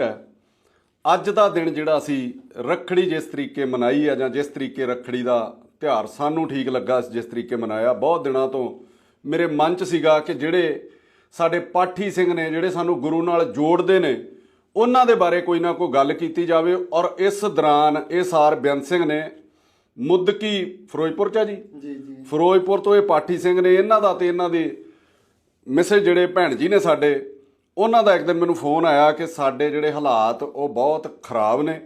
ਹੈ। ਅੱਜ ਦਾ ਦਿਨ ਜਿਹੜਾ ਅਸੀਂ ਰੱਖੜੀ ਜਿਸ ਤਰੀਕੇ ਮਨਾਈ ਆ ਜਾਂ ਜਿਸ ਤਰੀਕੇ ਰੱਖੜੀ ਦਾ ਤਿਉਹਾਰ ਸਾਨੂੰ ਠੀਕ ਲੱਗਾ ਜਿਸ ਤਰੀਕੇ ਮਨਾਇਆ ਬਹੁਤ ਦਿਨਾਂ ਤੋਂ ਮੇਰੇ ਮਨ 'ਚ ਸੀਗਾ ਕਿ ਜਿਹੜੇ ਸਾਡੇ ਪਾਠੀ ਸਿੰਘ ਨੇ ਜਿਹੜੇ ਸਾਨੂੰ ਗੁਰੂ ਨਾਲ ਜੋੜਦੇ ਨੇ ਉਹਨਾਂ ਦੇ ਬਾਰੇ ਕੋਈ ਨਾ ਕੋਈ ਗੱਲ ਕੀਤੀ ਜਾਵੇ ਔਰ ਇਸ ਦੌਰਾਨ ਇਹ ਸਾਰ ਬੇਅੰਤ ਸਿੰਘ ਨੇ ਮੁੱਦਕੀ ਫਿਰੋਜ਼ਪੁਰ ਚ ਆ ਜੀ? ਜੀ ਜੀ। ਫਿਰੋਜ਼ਪੁਰ ਤੋਂ ਇਹ ਪਾਠੀ ਸਿੰਘ ਨੇ ਇਹਨਾਂ ਦਾ ਤੇ ਇਹਨਾਂ ਦੇ ਮਿਸੇ ਜਿਹੜੇ ਭੈਣ ਜੀ ਨੇ ਸਾਡੇ ਉਹਨਾਂ ਦਾ ਇੱਕ ਦਿਨ ਮੈਨੂੰ ਫੋਨ ਆਇਆ ਕਿ ਸਾਡੇ ਜਿਹੜੇ ਹਾਲਾਤ ਉਹ ਬਹੁਤ ਖਰਾਬ ਨੇ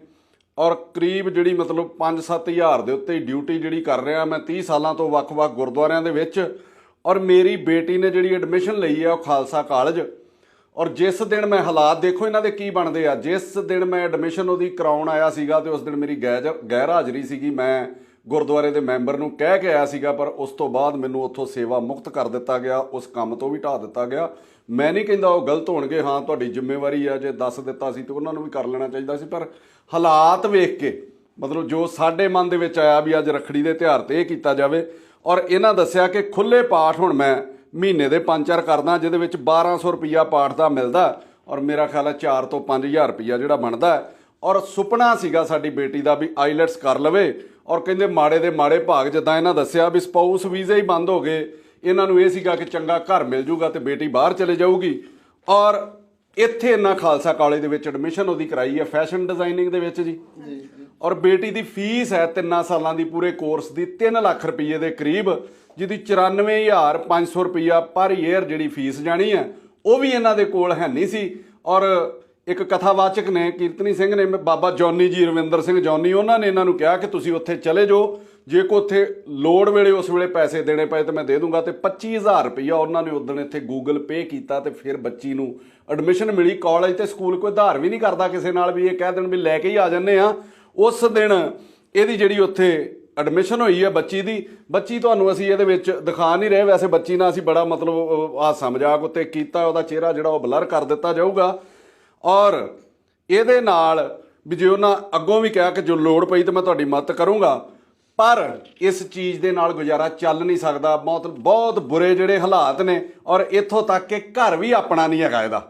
ਔਰ ਕਰੀਬ ਜਿਹੜੀ ਮਤਲਬ 5-7 ਹਜ਼ਾਰ ਦੇ ਉੱਤੇ ਡਿਊਟੀ ਜਿਹੜੀ ਕਰ ਰਿਹਾ ਮੈਂ 30 ਸਾਲਾਂ ਤੋਂ ਵੱਖ-ਵੱਖ ਗੁਰਦੁਆਰਿਆਂ ਦੇ ਵਿੱਚ ਔਰ ਮੇਰੀ ਬੇਟੀ ਨੇ ਜਿਹੜੀ ਐਡਮਿਸ਼ਨ ਲਈ ਹੈ ਉਹ ਖਾਲਸਾ ਕਾਲਜ ਔਰ ਜਿਸ ਦਿਨ ਮੈਂ ਹਾਲਾਤ ਦੇਖੋ ਇਹਨਾਂ ਦੇ ਕੀ ਬਣਦੇ ਆ, ਜਿਸ ਦਿਨ ਮੈਂ ਐਡਮਿਸ਼ਨ ਉਹਦੀ ਕਰਾਉਣ ਆਇਆ ਸੀਗਾ ਤੇ ਉਸ ਦਿਨ ਮੇਰੀ ਗੈਰ ਗੈਰ ਹਾਜ਼ਰੀ ਸੀਗੀ, ਮੈਂ ਗੁਰਦੁਆਰੇ ਦੇ ਮੈਂਬਰ ਨੂੰ ਕਹਿ ਕੇ ਆਇਆ ਸੀਗਾ, ਪਰ ਉਸ ਤੋਂ ਬਾਅਦ ਮੈਨੂੰ ਉੱਥੋਂ ਸੇਵਾ ਮੁਕਤ ਕਰ ਦਿੱਤਾ ਗਿਆ, ਉਸ ਕੰਮ ਤੋਂ ਵੀ ਢਾ ਦਿੱਤਾ ਗਿਆ। ਮੈਂ ਨਹੀਂ ਕਹਿੰਦਾ ਉਹ ਗਲਤ ਹੋਣਗੇ, ਹਾਂ, ਤੁਹਾਡੀ ਜ਼ਿੰਮੇਵਾਰੀ ਆ, ਜੇ ਦੱਸ ਦਿੱਤਾ ਸੀ ਤੇ ਉਹਨਾਂ ਨੂੰ ਵੀ ਕਰ ਲੈਣਾ ਚਾਹੀਦਾ ਸੀ, ਪਰ ਹਾਲਾਤ ਵੇਖ ਕੇ, ਮਤਲਬ ਜੋ ਸਾਡੇ ਮਨ ਦੇ ਵਿੱਚ ਆਇਆ ਵੀ ਅੱਜ ਰੱਖੜੀ ਦੇ ਤਿਉਹਾਰ ਤੇ ਇਹ ਕੀਤਾ ਜਾਵੇ, ਔਰ ਇਹਨਾਂ ਦੱਸਿਆ ਕਿ ਖੁੱਲੇ ਪਾਠ ਹੁਣ ਮੈਂ ਮਹੀਨੇ ਦੇ ਪੰਜ ਚਾਰ ਕਰਦਾ, ਜਿਹਦੇ ਵਿੱਚ 1200 ਰੁਪਿਆ ਪਾਠ ਦਾ ਮਿਲਦਾ, ਔਰ ਮੇਰਾ ਖਿਆਲ ਹੈ 4 ਤੋਂ 5000 ਰੁਪਿਆ ਜਿਹੜਾ ਬਣਦਾ, ਔਰ ਸੁਪਨਾ ਸੀਗਾ ਸਾਡੀ ਬੇਟੀ ਦਾ ਵੀ ਆਈਲੈਟਸ ਕਰ ਲਵੇ ਔਰ ਕਹਿੰਦੇ ਮਾੜੇ ਦੇ ਮਾੜੇ ਭਾਗ ਜਿੱਦਾਂ ਇਹਨਾਂ ਦੱਸਿਆ ਵੀ ਸਪਾਊਸ ਵੀਜ਼ੇ ਹੀ ਬੰਦ ਹੋ ਗਏ। ਇਹਨਾਂ ਨੂੰ ਇਹ ਸੀਗਾ ਕਿ ਚੰਗਾ ਘਰ ਮਿਲ ਜੂਗਾ ਤੇ ਬੇਟੀ ਬਾਹਰ ਚਲੇ ਜਾਊਗੀ। ਔਰ ਇੱਥੇ ਇਹਨਾਂ ਖਾਲਸਾ ਕਾਲਜ ਦੇ ਵਿੱਚ ਐਡਮਿਸ਼ਨ ਉਹਦੀ ਕਰਾਈ ਹੈ ਫੈਸ਼ਨ ਡਿਜ਼ਾਈਨਿੰਗ ਦੇ ਵਿੱਚ ਜੀ। ਔਰ ਬੇਟੀ ਦੀ ਫੀਸ ਹੈ ਤਿੰਨਾਂ ਸਾਲਾਂ ਦੀ ਪੂਰੇ ਕੋਰਸ ਦੀ 3 ਲੱਖ ਰੁਪਏ ਦੇ ਕਰੀਬ ਜਿਹਦੀ 94500 ਰੁਪਇਆ ਪਰ ਈਅਰ ਜਿਹੜੀ ਫੀਸ ਜਾਣੀ ਹੈ ਉਹ ਵੀ ਇਹਨਾਂ ਦੇ ਕੋਲ ਹੈ ਨਹੀਂ ਸੀ। ਔਰ ਇੱਕ ਕਥਾਵਾਚਕ ਨੇ ਕੀਰਤਨੀ ਸਿੰਘ ਨੇ, ਬਾਬਾ ਜੌਨੀ ਜੀ, ਰਵਿੰਦਰ ਸਿੰਘ ਜੌਨੀ, ਉਹਨਾਂ ਨੇ ਇਹਨਾਂ ਨੂੰ ਕਿਹਾ ਕਿ ਤੁਸੀਂ ਉੱਥੇ ਚਲੇ ਜਾਓ। ਜੇ ਕੋ ਉੱਥੇ ਲੋੜ ਵੇਲੇ ਉਸ ਵੇਲੇ ਪੈਸੇ ਦੇਣੇ ਪਏ ਤਾਂ ਮੈਂ ਦੇ ਦੂੰਗਾ ਤੇ 25000 ਰੁਪਇਆ ਉਹਨਾਂ ਨੇ ਉਦੋਂ ਇੱਥੇ ਗੂਗਲ ਪੇ ਕੀਤਾ ਤੇ ਫਿਰ ਬੱਚੀ ਨੂੰ ਐਡਮਿਸ਼ਨ ਮਿਲੀ। ਕਾਲਜ ਤੇ ਸਕੂਲ ਕੋਈ ਆਧਾਰ ਵੀ ਨਹੀਂ ਕਰਦਾ ਕਿਸੇ ਨਾਲ ਵੀ, ਇਹ ਕਹਿ ਦੇਣ ਵੀ ਲੈ ਕੇ ਹੀ ਆ ਜੰਨੇ ਆ। ਉਸ ਦਿਨ ਇਹਦੀ ਜਿਹੜੀ ਉੱਥੇ ਐਡਮਿਸ਼ਨ ਹੋਈ ਹੈ ਬੱਚੀ ਦੀ, ਬੱਚੀ ਤੁਹਾਨੂੰ ਅਸੀਂ ਇਹਦੇ ਵਿੱਚ ਦਿਖਾ ਨਹੀਂ ਰਹੇ। ਵੈਸੇ ਬੱਚੀ ਨਾਲ ਅਸੀਂ ਬੜਾ ਮਤਲਬ ਹਾਸਾ ਮਜ਼ਾਕ ਉੱਤੇ ਕੀਤਾ, ਉਹਦਾ ਚਿਹਰਾ ਜਿਹੜਾ ਉਹ ਬਲਰ ਕਰ ਦਿੱਤਾ ਜਾਊਗਾ। ਔਰ ਇਹਦੇ ਨਾਲ ਵੀ ਜੇ ਉਹਨਾਂ ਅੱਗੋਂ ਵੀ ਕਿਹਾ ਕਿ ਜੋ ਲੋੜ ਪਈ ਤਾਂ ਮੈਂ ਤੁਹਾਡੀ ਮਦਦ ਕਰੂੰਗਾ ਪਰ ਇਸ ਚੀਜ਼ ਦੇ ਨਾਲ ਗੁਜ਼ਾਰਾ ਚੱਲ ਨਹੀਂ ਸਕਦਾ। ਬਹੁਤ ਬਹੁਤ ਬੁਰੇ ਜਿਹੜੇ ਹਾਲਾਤ ਨੇ ਔਰ ਇੱਥੋਂ ਤੱਕ ਕਿ ਘਰ ਵੀ ਆਪਣਾ ਨਹੀਂ ਹੈਗਾ ਇਹਦਾ।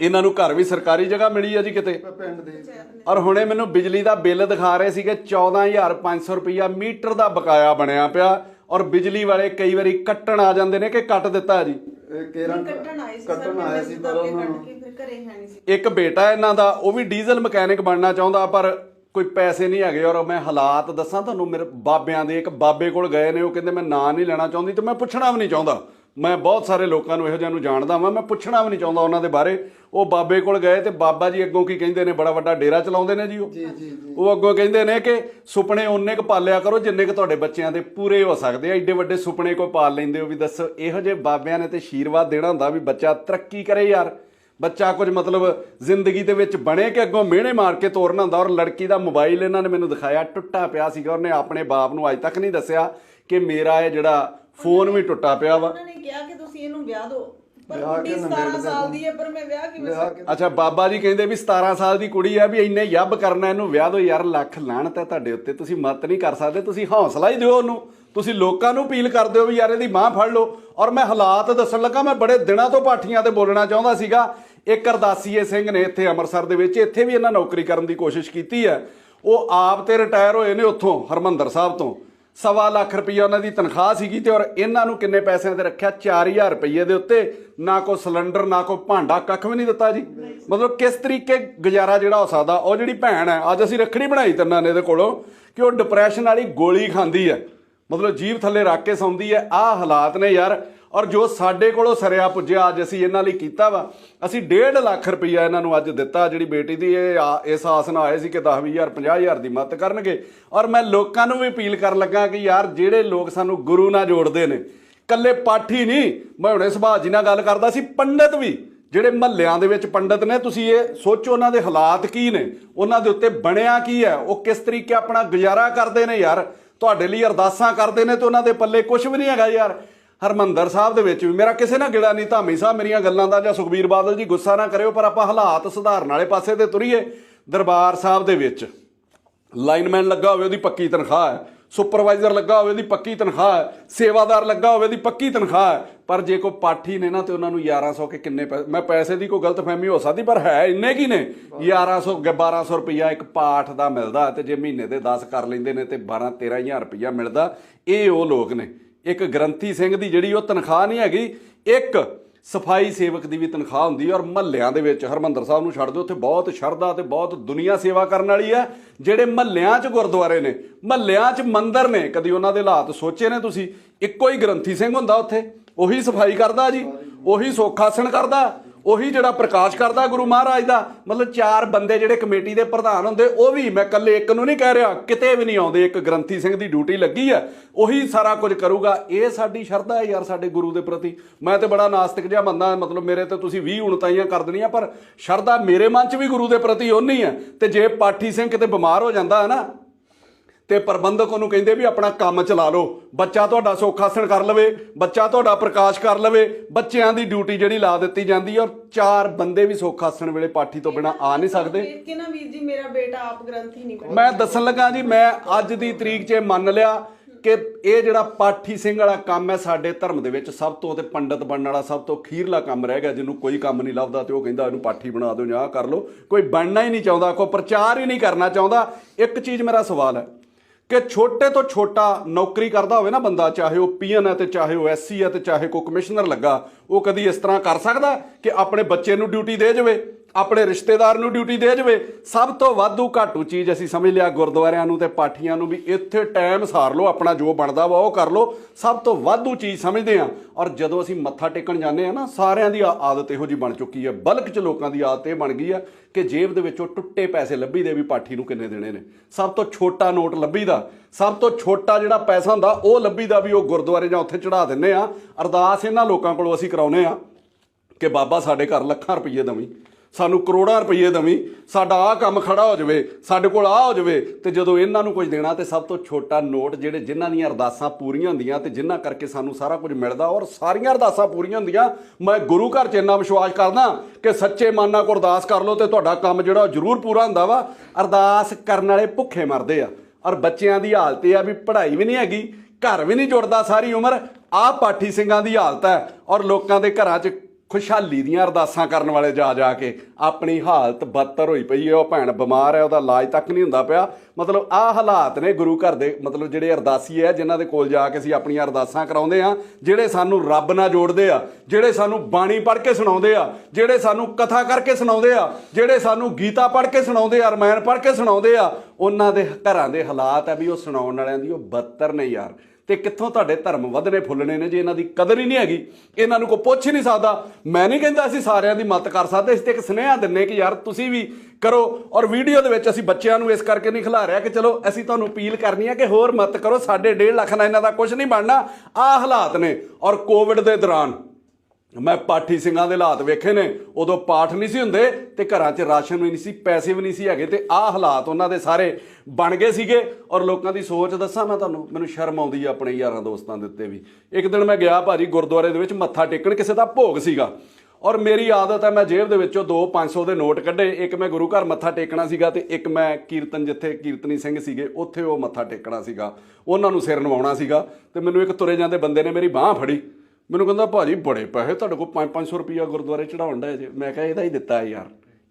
ਇਹਨਾਂ ਨੂੰ ਘਰ ਵੀ ਸਰਕਾਰੀ ਜਗ੍ਹਾ ਮਿਲੀ ਹੈ ਜੀ ਕਿਤੇ। ਪਿੰਡ ਦੇ। ਔਰ ਹੁਣੇ ਮੈਨੂੰ ਬਿਜਲੀ ਦਾ ਬਿੱਲ ਦਿਖਾ ਰਹੇ ਸੀਗੇ 14500 ਰੁਪਇਆ ਮੀਟਰ ਦਾ ਬਕਾਇਆ ਬਣਿਆ ਪਿਆ। ਔਰ ਬਿਜਲੀ ਵਾਲੇ ਕਈ ਵਾਰੀ ਕੱਟਣ ਆ ਜਾਂਦੇ ਨੇ ਕਿ ਕੱਟ ਦਿੱਤਾ ਜੀ। ਇਹ ਕੇਰਾਂ ਕੱਟਣ ਆਏ ਸੀ ਕੱਟਣ ਆਇਆ ਸੀ ਪਰ ਉਹਨਾਂ ਨੂੰ। ਕੇ ਫਿਰ ਘਰੇ ਹੈ ਨਹੀਂ ਸੀ। ਇੱਕ ਬੇਟਾ ਇਹਨਾਂ ਦਾ ਉਹ ਵੀ ਡੀਜ਼ਲ ਮਕੈਨਿਕ ਬਣਨਾ ਚਾਹੁੰਦਾ ਪਰ ਕੋਈ ਪੈਸੇ ਨਹੀਂ ਹੈਗੇ ਔਰ ਮੈਂ ਹਾਲਾਤ ਦੱਸਾਂ ਤੁਹਾਨੂੰ ਮੇਰੇ ਬਾਬਿਆਂ ਦੇ ਇੱਕ ਬਾਬੇ ਕੋਲ ਗਏ ਨੇ ਉਹ ਕਹਿੰਦੇ ਮੈਂ ਨਾਂ ਨਹੀਂ ਲੈਣਾ ਚਾਹੁੰਦੀ ਤੇ ਮੈਂ ਪੁੱਛਣਾ ਵੀ ਨਹੀਂ ਚਾਹੁੰਦਾ। ਮੈਂ ਬਹੁਤ ਸਾਰੇ ਲੋਕਾਂ ਨੂੰ ਇਹੋ ਜਿਹਾ ਨੂੰ ਜਾਣਦਾ ਵਾਂ ਮੈਂ ਪੁੱਛਣਾ ਵੀ ਨਹੀਂ ਚਾਹੁੰਦਾ ਉਹਨਾਂ ਦੇ ਬਾਰੇ। ਉਹ ਬਾਬੇ ਕੋਲ ਗਏ ਤੇ ਬਾਬਾ ਜੀ ਅੱਗੋਂ ਕੀ ਕਹਿੰਦੇ ਨੇ ਬੜਾ ਵੱਡਾ ਡੇਰਾ ਚਲਾਉਂਦੇ ਨੇ ਜੀ ਉਹ। ਜੀ ਜੀ ਉਹ ਅੱਗੋਂ ਕਹਿੰਦੇ ਨੇ ਕਿ ਸੁਪਨੇ ਉਹਨੇ ਕ ਪਾਲਿਆ ਕਰੋ ਜਿੰਨੇ ਕ ਤੁਹਾਡੇ ਬੱਚਿਆਂ ਦੇ ਪੂਰੇ ਹੋ ਸਕਦੇ ਆ। ਏਡੇ ਵੱਡੇ ਸੁਪਨੇ ਕੋਈ ਪਾਲ ਲੈਂਦੇ ਹੋ ਵੀ ਦੱਸੋ ਇਹੋ ਜਿਹੇ ਬਾਬਿਆਂ ਨੇ ਤੇ ਆਸ਼ੀਰਵਾਦ ਦੇਣਾ ਹੁੰਦਾ ਵੀ ਬੱਚਾ ਤਰੱਕੀ ਕਰੇ ਯਾਰ। ਬੱਚਾ ਕੁਝ ਮਤਲਬ ਜ਼ਿੰਦਗੀ ਦੇ ਵਿੱਚ ਬਣੇ ਕਿ ਅੱਗੋਂ ਮਿਹਣੇ ਮਾਰ ਕੇ ਤੋਰਨਾ ਹੁੰਦਾ। ਔਰ ਲੜਕੀ ਦਾ ਮੋਬਾਈਲ ਇਹਨਾਂ ਨੇ ਮੈਨੂੰ ਦਿਖਾਇਆ ਟੁੱਟਾ ਪਿਆ ਸੀਗਾ। ਉਹਨੇ ਆਪਣੇ ਬਾਪ ਨੂੰ ਅੱਜ ਤੱਕ ਨਹੀਂ ਦੱਸਿਆ ਕਿ ਮੇਰਾ ਇਹ ਜਿਹੜਾ ਫੋਨ ਵੀ ਟੁੱਟਾ ਪਿਆ ਵਾ। ਉਹਨਾਂ ਨੇ ਕਿਹਾ ਕਿ ਤੁਸੀਂ ਇਹਨੂੰ ਵਿਆਹ ਦਿਓ। ਪਰ ਵਿਆਹ ਕੁੜੀ ਕੇ 17 ਸਾਲ ਦੀ ਹੈ ਪਰ ਮੈਂ ਵਿਆਹ ਕਿਵੇਂ ਵਿਆਹ ਕੇ ਅੱਛਾ ਬਾਬਾ ਜੀ ਕਹਿੰਦੇ ਵੀ 17 ਸਾਲ ਦੀ ਕੁੜੀ ਆ ਵੀ ਇੰਨੇ ਯੱਬ ਕਰਨਾ ਇਹਨੂੰ ਵਿਆਹ ਦੋ ਯਾਰ ਲੱਖ ਲਾਹਣਤ ਹੈ ਤੁਹਾਡੇ ਉੱਤੇ ਤੁਸੀਂ ਮਤ ਨਹੀਂ ਕਰ ਸਕਦੇ ਤੁਸੀਂ ਹੌਸਲਾ ਹੀ ਦਿਓ ਉਹਨੂੰ। ਤੁਸੀਂ ਲੋਕਾਂ ਨੂੰ ਅਪੀਲ ਕਰਦੇ ਹੋ ਵੀ ਯਾਰ ਇਹਦੀ ਬਾਹ ਫੜ ਲਓ। ਔਰ ਮੈਂ ਹਾਲਾਤ ਦੱਸਣ ਲੱਗਾ ਮੈਂ ਬੜੇ ਦਿਨਾਂ ਤੋਂ ਪਾਠੀਆਂ ਤੇ ਬੋਲਣਾ ਚਾਹੁੰਦਾ ਸੀਗਾ। ਇੱਕ ਅਰਦਾਸੀਏ ਸਿੰਘ ਨੇ ਇੱਥੇ ਅੰਮ੍ਰਿਤਸਰ ਦੇ ਵਿੱਚ ਇੱਥੇ ਵੀ ਇਹਨਾਂ ਨੌਕਰੀ ਕਰਨ ਦੀ ਕੋਸ਼ਿਸ਼ ਕੀਤੀ ਹੈ। ਉਹ ਆਪ ਤੇ ਰਿਟਾਇਰ ਹੋਏ ਨੇ ਉੱਥੋਂ ਹਰਮੰਦਰ ਸਾਹਿਬ ਤੋਂ। ਸਵਾ ਲੱਖ ਰੁਪਈਆ ਉਹਨਾਂ ਦੀ ਤਨਖਾਹ ਸੀਗੀ ਤੇ ਔਰ ਇਹਨਾਂ ਨੂੰ ਕਿੰਨੇ ਪੈਸਿਆਂ ਤੇ ਰੱਖਿਆ? 4000 ਰੁਪਈਏ ਦੇ ਉੱਤੇ। ਨਾ ਕੋ ਸਿਲੰਡਰ, ਨਾ ਕੋ ਭਾਂਡਾ, ਕੱਖ ਵੀ ਨਹੀਂ ਦਿੱਤਾ ਜੀ। ਮਤਲਬ ਕਿਸ ਤਰੀਕੇ ਗੁਜ਼ਾਰਾ ਜਿਹੜਾ ਹੋ ਸਕਦਾ? ਉਹ ਜਿਹੜੀ ਭੈਣ ਹੈ, ਅੱਜ ਅਸੀਂ ਰੱਖੜੀ ਬਣਾਈ ਤੰਨਾਂ ਨੇ ਇਹਦੇ ਕੋਲੋਂ, ਕਿ ਉਹ ਡਿਪਰੈਸ਼ਨ ਵਾਲੀ ਗੋਲੀ ਖਾਂਦੀ ਹੈ। ਮਤਲਬ ਜੀਭ ਥੱਲੇ ਰੱਖ ਕੇ ਸੌਂਦੀ ਹੈ। ਆਹ ਹਾਲਾਤ ਨੇ ਯਾਰ। ਔਰ ਜੋ ਸਾਡੇ ਕੋਲੋਂ ਸਰਿਆ ਪੁੱਜਿਆ ਅੱਜ ਅਸੀਂ ਇਹਨਾਂ ਲਈ ਕੀਤਾ ਵਾ, ਅਸੀਂ 1.5 ਲੱਖ ਰੁਪਈਆ ਇਹਨਾਂ ਨੂੰ ਅੱਜ ਦਿੱਤਾ, ਜਿਹੜੀ ਬੇਟੀ ਦੀ ਇਹ ਆ- ਇਸ ਆਸ ਨਾਲ ਆਏ ਸੀ ਕਿ 10 20000 50000 ਦੀ ਮਦਦ ਕਰਨਗੇ। ਔਰ ਮੈਂ ਲੋਕਾਂ ਨੂੰ ਵੀ ਅਪੀਲ ਕਰਨ ਲੱਗਾ ਕਿ ਯਾਰ, ਜਿਹੜੇ ਲੋਕ ਸਾਨੂੰ ਗੁਰੂ ਨਾਲ ਜੋੜਦੇ ਨੇ ਕੱਲੇ ਪਾਠੀ ਨਹੀਂ, ਮੈਂ ਹੁਣੇ ਸੁਭਾਸ਼ ਜੀ ਨਾਲ ਗੱਲ ਕਰਦਾ ਸੀ, ਪੰਡਤ ਵੀ, ਜਿਹੜੇ ਮਹੱਲਿਆਂ ਦੇ ਵਿੱਚ ਪੰਡਤ ਨੇ, ਤੁਸੀਂ ਇਹ ਸੋਚੋ ਉਹਨਾਂ ਦੇ ਹਾਲਾਤ ਕੀ ਨੇ, ਉਹਨਾਂ ਦੇ ਉੱਤੇ ਬਣਿਆ ਕੀ ਹੈ, ਉਹ ਕਿਸ ਤਰੀਕੇ ਆਪਣਾ ਗੁਜ਼ਾਰਾ ਕਰਦੇ ਨੇ ਯਾਰ, ਤੁਹਾਡੇ ਲਈ ਅਰਦਾਸਾਂ ਕਰਦੇ ਨੇ ਤੇ ਉਹਨਾਂ ਦੇ ਪੱਲੇ ਕੁਝ ਵੀ ਨਹੀਂ ਹੈਗਾ ਯਾਰ। ਹਰਮੰਦਰ ਸਾਹਿਬ ਦੇ ਵਿੱਚ ਵੀ। ਮੇਰਾ ਕਿਸੇ ਨਾਲ ਗਿਲਾ ਨਹੀਂ, ਧਾਮੀ ਸਾਹਿਬ ਮੇਰੀਆਂ ਗੱਲਾਂ ਦਾ ਜਾਂ ਸੁਖਬੀਰ ਬਾਦਲ ਜੀ ਗੁੱਸਾ ਨਾ ਕਰਿਓ, ਪਰ ਆਪਾਂ ਹਾਲਾਤ ਸੁਧਾਰਨ ਵਾਲੇ ਪਾਸੇ ਤੇ ਤੁਰੀਏ ਦਰਬਾਰ ਸਾਹਿਬ ਦੇ ਵਿੱਚ। ਲਾਈਨਮੈਨ ਲੱਗਾ ਹੋਵੇ ਉਹਦੀ ਪੱਕੀ ਤਨਖਾਹ ਹੈ, ਸੁਪਰਵਾਈਜ਼ਰ ਲੱਗਾ ਹੋਵੇ ਉਹਦੀ ਪੱਕੀ ਤਨਖਾਹ ਹੈ, ਸੇਵਾਦਾਰ ਲੱਗਾ ਹੋਵੇ ਉਹਦੀ ਪੱਕੀ ਤਨਖਾਹ ਹੈ, ਪਰ ਜੇ ਕੋਈ ਪਾਠੀ ਨੇ ਨਾ ਤੇ ਉਹਨਾਂ ਨੂੰ 1100 ਕੇ ਕਿੰਨੇ ਪੈਸੇ ਮੈਂ ਪੈਸੇ ਦੀ ਕੋਈ ਗਲਤਫਹਿਮੀ ਹੋ ਸਕਦੀ, ਪਰ ਹੈ ਇੰਨੇ ਕੀ ਨੇ? 1100 ਗ- 1200 ਰੁਪਈਆ ਇੱਕ ਪਾਠ ਦਾ ਮਿਲਦਾ ਤੇ ਜੇ ਮਹੀਨੇ ਦੇ 10 ਕਰ ਲੈਂਦੇ ਨੇ ਤੇ 12 13000 ਰੁਪਈਆ ਮਿਲਦਾ, ਇਹ ਉਹ ਲੋਕ ਨੇ। ਇੱਕ ਗ੍ਰੰਥੀ ਸਿੰਘ ਦੀ ਜਿਹੜੀ ਉਹ ਤਨਖਾਹ ਨਹੀਂ ਹੈਗੀ, ਇੱਕ ਸਫ਼ਾਈ ਸੇਵਕ ਦੀ ਵੀ ਤਨਖਾਹ ਹੁੰਦੀ ਔਰ ਮਹੱਲਿਆਂ ਦੇ ਵਿੱਚ ਹਰਮੰਦਰ ਸਾਹਿਬ ਨੂੰ ਛੱਡ ਦਿਓ, ਉੱਥੇ ਬਹੁਤ ਸ਼ਰਧਾ ਤੇ ਬਹੁਤ ਦੁਨੀਆ ਸੇਵਾ ਕਰਨ ਵਾਲੀ ਹੈ, ਜਿਹੜੇ ਮਹੱਲਿਆਂ 'ਚ ਗੁਰਦੁਆਰੇ ਨੇ, ਮਹੱਲਿਆਂ 'ਚ ਮੰਦਿਰ ਨੇ, ਕਦੀ ਉਹਨਾਂ ਦੇ ਹਾਲਾਤ ਸੋਚੇ ਨੇ ਤੁਸੀਂ? ਇੱਕੋ ਹੀ ਗ੍ਰੰਥੀ ਸਿੰਘ ਹੁੰਦਾ ਉੱਥੇ, ਉਹੀ ਸਫ਼ਾਈ ਕਰਦਾ ਜੀ, ਉਹੀ ਸੋਖਾਸਣ ਕਰਦਾ ਉਹੀ ਜਿਹੜਾ ਪ੍ਰਕਾਸ਼ ਕਰਦਾ ਗੁਰੂ ਮਹਾਰਾਜ ਦਾ, ਮਤਲਬ ਚਾਰ ਬੰਦੇ ਜਿਹੜੇ ਕਮੇਟੀ ਦੇ ਪ੍ਰਧਾਨ ਹੁੰਦੇ, ਉਹ ਵੀ ਮੈਂ ਇਕੱਲੇ ਇੱਕ ਨੂੰ ਨਹੀਂ ਕਹਿ ਰਿਹਾ, ਕਿਤੇ ਵੀ ਨਹੀਂ ਆਉਂਦੇ, ਇੱਕ ਗ੍ਰੰਥੀ ਸਿੰਘ ਦੀ ਡਿਊਟੀ ਲੱਗੀ ਹੈ, ਉਹੀ ਸਾਰਾ ਕੁਝ ਕਰੂਗਾ। ਇਹ ਸਾਡੀ ਸ਼ਰਧਾ ਹੈ ਯਾਰ ਸਾਡੇ ਗੁਰੂ ਦੇ ਪ੍ਰਤੀ। ਮੈਂ ਤੇ ਬੜਾ ਨਾਸਤਿਕ ਜਿਹਾ ਬੰਦਾ ਮਤਲਬ ਮੇਰੇ ਤੇ ਤੁਸੀਂ 20 ਉਣਤਾਈਆਂ ਕਰ ਦੇਣੀਆਂ, ਪਰ ਸ਼ਰਧਾ ਮੇਰੇ ਮਨ 'ਚ ਵੀ ਗੁਰੂ ਦੇ ਪ੍ਰਤੀ ਓਨੀ ਹੈ, ਤੇ ਜੇ ਪਾਠੀ ਸਿੰਘ ਕਿਤੇ ਬਿਮਾਰ ਹੋ ਜਾਂਦਾ ਹੈ ਨਾ ਤੇ ਪ੍ਰਬੰਧਕ ਉਹਨੂੰ ਕਹਿੰਦੇ ਵੀ ਆਪਣਾ ਕੰਮ ਚਲਾ ਲਓ। ਬੱਚਾ ਤੁਹਾਡਾ ਸੋਖਾਸਣ ਕਰ ਲਵੇ ਬੱਚਾ ਤੁਹਾਡਾ ਪ੍ਰਕਾਸ਼ ਕਰ ਲਵੇ ਬੱਚਿਆਂ ਦੀ ਡਿਊਟੀ ਜਿਹੜੀ ਲਾ ਦਿੱਤੀ ਜਾਂਦੀ ਔਰ ਚਾਰ ਬੰਦੇ ਵੀ ਸੋਖਾਸਣ ਵੇਲੇ ਪਾਠੀ ਤੋਂ ਬਿਨਾ ਆ ਨਹੀਂ ਸਕਦੇ। ਵੇਖ ਕੇ ਨਾ ਵੀਰ ਜੀ ਮੇਰਾ ਬੇਟਾ ਆਪ ਗ੍ਰੰਥੀ ਨਹੀਂ ਬਣਿਆ ਮੈਂ ਦੱਸਣ ਲੱਗਾ ਜੀ ਮੈਂ ਅੱਜ ਦੀ ਤਰੀਕ 'ਚ ਇਹ ਮੰਨ ਲਿਆ ਕਿ ਇਹ ਜਿਹੜਾ ਪਾਠੀ ਸਿੰਘ ਵਾਲਾ ਕੰਮ ਹੈ ਸਾਡੇ ਧਰਮ ਦੇ ਵਿੱਚ ਸਭ ਤੋਂ ਤੇ ਪੰਡਤ ਬਣਨ ਵਾਲਾ ਸਭ ਤੋਂ ਖੀਰਲਾ ਕੰਮ ਰਹਿ ਗਿਆ। ਜਿਹਨੂੰ ਕੋਈ ਕੰਮ ਨਹੀਂ ਲੱਭਦਾ ਤੇ ਉਹ ਕਹਿੰਦਾ ਇਹਨੂੰ ਪਾਠੀ ਬਣਾ ਦਿਓ ਜਾਂ ਕਰ ਲਓ। ਕੋਈ ਬਣਨਾ ਹੀ ਨਹੀਂ ਚਾਹੁੰਦਾ ਕੋਈ ਪ੍ਰਚਾਰ ਹੀ ਨਹੀਂ ਕਰਨਾ ਚਾਹੁੰਦਾ। ਇੱਕ ਚੀਜ਼ ਮੇਰਾ ਸਵਾਲ ਹੈ ਕਿ ਛੋਟੇ ਤੋਂ ਛੋਟਾ ਨੌਕਰੀ ਕਰਦਾ ਹੋਵੇ ਨਾ ਬੰਦਾ, ਚਾਹੇ ਉਹ ਪੀਐਨ ਹੈ ਤੇ ਚਾਹੇ ਉਹ ਐਸਸੀ ਹੈ ਤੇ ਚਾਹੇ ਕੋਈ ਕਮਿਸ਼ਨਰ ਲੱਗਾ, ਉਹ ਕਦੀ ਇਸ ਤਰ੍ਹਾਂ ਕਰ ਸਕਦਾ ਕਿ ਆਪਣੇ ਬੱਚੇ ਨੂੰ ਡਿਊਟੀ ਦੇ ਜਾਵੇ? ਆਪਣੇ ਰਿਸ਼ਤੇਦਾਰ ਨੂੰ ਡਿਊਟੀ ਦੇ ਜਾਵੇ। ਸਭ ਤੋਂ ਵਾਧੂ ਘਾਟੂ ਚੀਜ਼ ਅਸੀਂ ਸਮਝ ਲਿਆ ਗੁਰਦੁਆਰਿਆਂ ਨੂੰ ਤੇ ਪਾਠੀਆਂ ਨੂੰ ਵੀ ਇੱਥੇ ਟਾਈਮ ਸਾਰ ਲਓ, ਆਪਣਾ ਜੋ ਬਣਦਾ ਵਾ ਉਹ ਕਰ ਲਓ। ਸਭ ਤੋਂ ਵਾਧੂ ਚੀਜ਼ ਸਮਝਦੇ ਆ ਔਰ ਜਦੋਂ ਅਸੀਂ ਮੱਥਾ ਟੇਕਣ ਜਾਂਦੇ ਆ ਨਾ, ਸਾਰਿਆਂ ਦੀ ਆਦਤ ਇਹੋ ਜੀ ਬਣ ਚੁੱਕੀ ਹੈ। ਬਲਕ ਚ ਲੋਕਾਂ ਦੀ ਆਦਤ ਇਹ ਬਣ ਗਈ ਆ ਕਿ ਜੇਬ ਦੇ ਵਿੱਚੋਂ ਟੁੱਟੇ ਪੈਸੇ ਲੱਭੀ ਦੇ ਵੀ ਪਾਠੀ ਨੂੰ ਕਿੰਨੇ ਦੇਣੇ ਨੇ। ਸਭ ਤੋਂ ਛੋਟਾ ਨੋਟ ਲੱਭੀ ਦਾ, ਸਭ ਤੋਂ ਛੋਟਾ ਜਿਹੜਾ ਪੈਸਾ ਹੁੰਦਾ, ਉਹ ਲੱਭੀ ਦਾ ਵੀ ਉਹ ਗੁਰਦੁਆਰੇ ਜਾਂ ਉੱਥੇ ਚੜਾ ਦਿੰਨੇ ਆ ਅਰਦਾਸ ਇਹਨਾਂ ਲੋਕਾਂ ਕੋਲੋਂ ਅਸੀਂ ਕਰਾਉਨੇ ਆ ਕਿ ਬਾਬਾ ਸਾਡੇ ਘਰ ਲੱਖਾਂ ਰੁਪਏ ਦਵੀਂ। ਸਾਨੂੰ ਕਰੋੜਾਂ ਰੁਪਏ ਦਵੀਂ, ਸਾਡਾ ਆਹ ਕੰਮ ਖੜਾ ਹੋ ਜਾਵੇ, ਸਾਡੇ ਕੋਲ ਆਹ ਹੋ ਜਾਵੇ, ਤੇ ਜਦੋਂ ਇਹਨਾਂ ਨੂੰ ਕੁਝ ਦੇਣਾ ਤੇ ਸਭ ਤੋਂ ਛੋਟਾ ਨੋਟ ਜਿਹੜੇ ਜਿਨ੍ਹਾਂ ਦੀਆਂ ਅਰਦਾਸਾਂ ਪੂਰੀਆਂ ਹੁੰਦੀਆਂ ਤੇ ਜਿਨ੍ਹਾਂ ਕਰਕੇ ਸਾਨੂੰ ਸਾਰਾ ਕੁਝ ਮਿਲਦਾ ਔਰ ਸਾਰੀਆਂ ਅਰਦਾਸਾਂ ਪੂਰੀਆਂ ਹੁੰਦੀਆਂ, ਮੈਂ ਗੁਰੂ ਘਰ 'ਚ ਇੰਨਾ ਵਿਸ਼ਵਾਸ ਕਰਦਾ ਕਿ ਸੱਚੇ ਮਨ ਨਾਲ ਕੋ ਅਰਦਾਸ ਕਰ ਲਓ ਤੇ ਤੁਹਾਡਾ ਕੰਮ ਜਿਹੜਾ ਉਹ ਜ਼ਰੂਰ ਪੂਰਾ ਹੁੰਦਾ ਵਾ। ਅਰਦਾਸ ਕਰਨ ਵਾਲੇ ਭੁੱਖੇ ਮਰਦੇ ਆ ਔਰ ਬੱਚਿਆਂ ਦੀ ਹਾਲਤ ਇਹ ਆ ਵੀ ਪੜ੍ਹਾਈ ਵੀ ਨਹੀਂ ਹੈਗੀ, ਘਰ ਵੀ ਨਹੀਂ ਜੁੜਦਾ ਸਾਰੀ ਉਮਰ, ਆਹ ਪਾਠੀ ਸਿੰਘਾਂ ਦੀ ਹਾਲਤ ਹੈ ਔਰ ਲੋਕਾਂ ਦੇ ਘਰਾਂ 'ਚ ਖੁਸ਼ਹਾਲੀ ਦੀਆਂ ਅਰਦਾਸਾਂ ਕਰਨ ਵਾਲੇ ਜਾ ਜਾ ਕੇ ਆਪਣੀ ਹਾਲਤ ਬਦਤਰ ਹੋਈ ਪਈ ਹੈ, ਉਹ ਭੈਣ ਬਿਮਾਰ ਹੈ, ਉਹਦਾ ਇਲਾਜ ਤੱਕ ਨਹੀਂ ਹੁੰਦਾ ਪਿਆ। ਮਤਲਬ ਆਹ ਹਾਲਾਤ ਨੇ ਗੁਰੂ ਘਰ ਦੇ, ਮਤਲਬ ਜਿਹੜੇ ਅਰਦਾਸੀ ਹੈ, ਜਿਨ੍ਹਾਂ ਦੇ ਕੋਲ ਜਾ ਕੇ ਅਸੀਂ ਆਪਣੀਆਂ ਅਰਦਾਸਾਂ ਕਰਾਉਂਦੇ ਆ ਜਿਹੜੇ ਸਾਨੂੰ ਰੱਬ ਨਾਲ ਜੋੜਦੇ ਆ, ਜਿਹੜੇ ਸਾਨੂੰ ਬਾਣੀ ਪੜ੍ਹ ਕੇ ਸੁਣਾਉਂਦੇ ਆ, ਜਿਹੜੇ ਸਾਨੂੰ ਕਥਾ ਕਰਕੇ ਸੁਣਾਉਂਦੇ ਆ, ਜਿਹੜੇ ਸਾਨੂੰ ਗੀਤਾ ਪੜ੍ਹ ਕੇ ਸੁਣਾਉਂਦੇ ਆ, ਰਮਾਇਣ ਪੜ੍ਹ ਕੇ ਸੁਣਾਉਂਦੇ ਆ, ਉਹਨਾਂ ਦੇ ਘਰਾਂ ਦੇ ਹਾਲਾਤ ਆ ਵੀ ਉਹ ਸੁਣਾਉਣ ਵਾਲਿਆਂ ਦੀ ਉਹ ਬਦਤਰ ਨੇ ਯਾਰ। ਤੇ ਕਿੱਥੋਂ ਤੁਹਾਡੇ ਧਰਮ ਵਧਣੇ ਫੁੱਲਣੇ ਨੇ ਜੇ ਇਹਨਾਂ ਦੀ ਕਦਰ ਹੀ ਨਹੀਂ ਹੈਗੀ? ਇਹਨਾਂ ਨੂੰ ਕੋਈ ਪੁੱਛ ਹੀ ਨਹੀਂ ਸਕਦਾ। ਮੈਂ ਨਹੀਂ ਕਹਿੰਦਾ ਅਸੀਂ ਸਾਰਿਆਂ ਦੀ ਮਤ ਕਰ ਸਕਦੇ। ਇਸ ਤੇ ਇੱਕ ਸੁਨੇਹਾ ਦਿੰਨੇ ਕਿ ਯਾਰ ਤੁਸੀਂ ਵੀ ਕਰੋ ਔਰ ਵੀਡੀਓ ਦੇ ਵਿੱਚ ਅਸੀਂ ਬੱਚਿਆਂ ਨੂੰ ਇਸ ਕਰਕੇ ਨਹੀਂ ਖਿਲਾ ਰਿਹਾ ਕਿ ਚਲੋ ਅਸੀਂ ਤੁਹਾਨੂੰ ਅਪੀਲ ਕਰਨੀ ਹੈ ਕਿ ਹੋਰ ਮਤ ਕਰੋ। ਸਾਡੇ 1.5 ਲੱਖ ਨਾਲ ਇਹਨਾਂ ਦਾ ਕੁਝ ਨਹੀਂ ਬਣਨਾ। ਆਹ ਹਾਲਾਤ ਨੇ ਔਰ ਕੋਵਿਡ ਦੇ ਦੌਰਾਨ। ਮੈਂ ਪਾਠੀ ਸਿੰਘਾਂ ਦੇ ਹਾਲਾਤ ਵੇਖੇ ਨੇ, ਉਦੋਂ ਪਾਠ ਨਹੀਂ ਸੀ ਹੁੰਦੇ ਤੇ ਘਰਾਂ 'ਚ ਰਾਸ਼ਨ ਵੀ ਨਹੀਂ ਸੀ, ਪੈਸੇ ਵੀ ਨਹੀਂ ਸੀ ਹੈਗੇ ਤੇ ਆਹ ਹਾਲਾਤ ਉਹਨਾਂ ਦੇ ਸਾਰੇ ਬਣ ਗਏ ਸੀਗੇ। ਔਰ ਲੋਕਾਂ ਦੀ ਸੋਚ ਦੱਸਾਂ ਮੈਂ ਤੁਹਾਨੂੰ, ਮੈਨੂੰ ਸ਼ਰਮ ਆਉਂਦੀ ਆ ਆਪਣੇ ਯਾਰਾਂ ਦੋਸਤਾਂ ਦੇ ਉੱਤੇ ਵੀ। ਇੱਕ ਦਿਨ ਮੈਂ ਗਿਆ ਭਾਜੀ ਗੁਰਦੁਆਰੇ ਦੇ ਵਿੱਚ, ਮੱਥਾ ਟੇਕਣ ਕਿਸੇ ਦਾ ਭੋਗ ਸੀਗਾ। ਔਰ ਮੇਰੀ ਆਦਤ ਹੈ ਮੈਂ ਜੇਬ ਦੇ ਵਿੱਚੋਂ ਦੋ 500 ਦੇ ਨੋਟ ਕੱਢੇ, ਇੱਕ ਮੈਂ ਗੁਰੂ ਘਰ ਮੱਥਾ ਟੇਕਣਾ ਸੀਗਾ ਤੇ ਇੱਕ ਮੈਂ ਕੀਰਤਨ ਜਿੱਥੇ ਕੀਰਤਨੀ ਸਿੰਘ ਸੀਗੇ, ਉੱਥੇ ਉਹ ਮੱਥਾ ਟੇਕਣਾ ਸੀਗਾ। ਉਹਨਾਂ ਨੂੰ ਸਿਰ ਨਵਾਉਣਾ ਸੀਗਾ ਤੇ ਮੈਨੂੰ ਇੱਕ ਤੁਰੇ ਜਾਂਦੇ ਬੰਦੇ ਨੇ ਮੇਰੀ ਬਾਹ ਫੜੀ। ਮੈਨੂੰ ਕਹਿੰਦਾ, ਭਾਜੀ, ਬੜੇ ਪੈਸੇ ਤੁਹਾਡੇ ਕੋਲ 5-500 ਰੁਪਇਆ ਗੁਰਦੁਆਰੇ ਚੜਾਉਣ ਦਾ ਜੇ। ਮੈਂ ਕਿਹਾ, ਇਹਦਾ ਹੀ ਦਿੱਤਾ ਯਾਰ।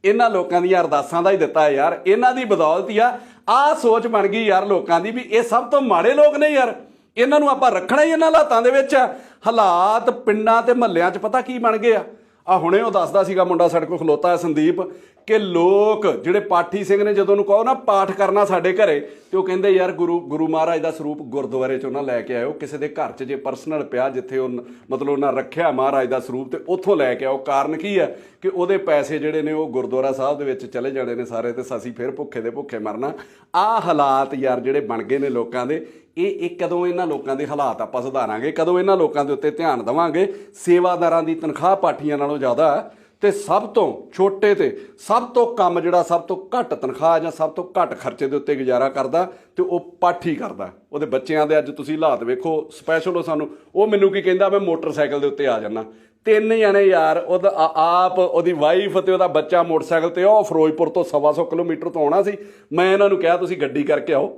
ਇਹਨਾਂ ਲੋਕਾਂ ਦੀਆਂ ਅਰਦਾਸਾਂ ਦਾ ਹੀ ਦਿੱਤਾ ਯਾਰ। ਇਹਨਾਂ ਦੀ ਬਦੌਲਤ ਹੀ ਆ। ਆਹ ਸੋਚ ਬਣ ਗਈ ਯਾਰ ਲੋਕਾਂ ਦੀ ਵੀ ਇਹ ਸਭ ਤੋਂ ਮਾੜੇ ਲੋਕ ਨੇ ਯਾਰ। ਇਹਨਾਂ ਨੂੰ ਆਪਾਂ ਰੱਖਣਾ ਹੀ ਇਹਨਾਂ ਹਾਲਾਤਾਂ ਦੇ ਵਿੱਚ। ਹਾਲਾਤ ਪਿੰਡਾਂ ਤੇ ਮਹੱਲਿਆਂ 'ਚ ਪਤਾ ਕੀ ਬਣ ਗਏ ਆ। ਆ ਹੁਣੇ ਉਹ ਦੱਸਦਾ ਸੀਗਾ ਮੁੰਡਾ ਸਾਡੇ ਕੋਲ ਖਲੋਤਾ ਹੈ ਸੰਦੀਪ। ਕਿ ਲੋਕ ਜਿਹੜੇ ਪਾਠੀ ਸਿੰਘ ਨੇ ਜਦੋਂ ਨੂੰ ਕਹੋ ਨਾ ਪਾਠ ਕਰਨਾ ਸਾਡੇ ਘਰੇ, ਤੇ ਉਹ ਕਹਿੰਦੇ ਯਾਰ ਗੁਰੂ ਗੁਰੂ ਮਹਾਰਾਜ ਦਾ ਸਰੂਪ ਗੁਰਦੁਆਰੇ ਚੋਂ ਨਾ ਲੈ ਕੇ ਆਇਓ, ਕਿਸੇ ਦੇ ਘਰ 'ਚ ਜੇ ਪਰਸਨਲ ਪਿਆ, ਜਿੱਥੇ ਉਹ ਮਤਲਬ ਉਹਨਾਂ ਰੱਖਿਆ ਮਹਾਰਾਜ ਦਾ ਸਰੂਪ, ਤੇ ਉੱਥੋਂ ਲੈ ਕੇ ਆਓ। ਕਾਰਨ ਕੀ ਹੈ ਕਿ ਉਹਦੇ ਪੈਸੇ ਜਿਹੜੇ ਨੇ ਉਹ ਗੁਰਦੁਆਰਾ ਸਾਹਿਬ ਦੇ ਵਿੱਚ ਚਲੇ ਜਾਣੇ ਨੇ ਸਾਰੇ, ਤੇ ਅਸੀਂ ਫਿਰ ਭੁੱਖੇ ਦੇ ਭੁੱਖੇ ਮਰਨਾ। ਆਹ ਹਾਲਾਤ ਯਾਰ ਜਿਹੜੇ ਬਣ ਗਏ ਨੇ ਲੋਕਾਂ ਦੇ, ਇਹ ਇਹ ਕਦੋਂ ਇਹਨਾਂ ਲੋਕਾਂ ਦੇ ਹਾਲਾਤ ਆਪਾਂ ਸੁਧਾਰਾਂਗੇ, ਕਦੋਂ ਇਹਨਾਂ ਲੋਕਾਂ ਦੇ ਉੱਤੇ ਧਿਆਨ ਦੇਵਾਂਗੇ। ਸੇਵਾਦਾਰਾਂ ਦੀ ਤਨਖਾਹ ਪਾਠੀਆਂ ਨਾਲੋਂ ਜ਼ਿਆਦਾ ਤੇ ਸਭ ਤੋਂ ਛੋਟੇ ਤੇ ਸਭ ਤੋਂ ਕੰਮ ਜਿਹੜਾ ਸਭ ਤੋਂ ਘੱਟ ਤਨਖਾਹ ਜਾਂ ਸਭ ਤੋਂ ਘੱਟ ਖਰਚੇ ਦੇ ਉੱਤੇ ਗੁਜ਼ਾਰਾ ਕਰਦਾ ਤੇ ਉਹ ਪਾਠੀ ਕਰਦਾ। ਉਹਦੇ ਬੱਚਿਆਂ ਦੇ ਅੱਜ ਤੁਸੀਂ ਹਾਲਾਤ ਵੇਖੋ ਸਪੈਸ਼ਲ ਉਹ ਸਾਨੂੰ, ਉਹ ਮੈਨੂੰ ਕੀ ਕਹਿੰਦਾ, ਮੈਂ ਮੋਟਰਸਾਈਕਲ ਦੇ ਉੱਤੇ ਆ ਜਾਣਾ ਤਿੰਨ ਜਣੇ ਯਾਰ, ਉਹਦਾ ਆਪ, ਉਹਦੀ ਵਾਈਫ ਤੇ ਉਹਦਾ ਬੱਚਾ ਮੋਟਰਸਾਈਕਲ ਤੇ ਉਹ ਫਿਰੋਜ਼ਪੁਰ ਤੋਂ ਸਵਾ ਸੌ ਕਿਲੋਮੀਟਰ ਤੋਂ ਆਉਣਾ ਸੀ। ਮੈਂ ਇਹਨਾਂ ਨੂੰ ਕਿਹਾ, ਤੁਸੀਂ ਗੱਡੀ ਕਰਕੇ ਆਓ।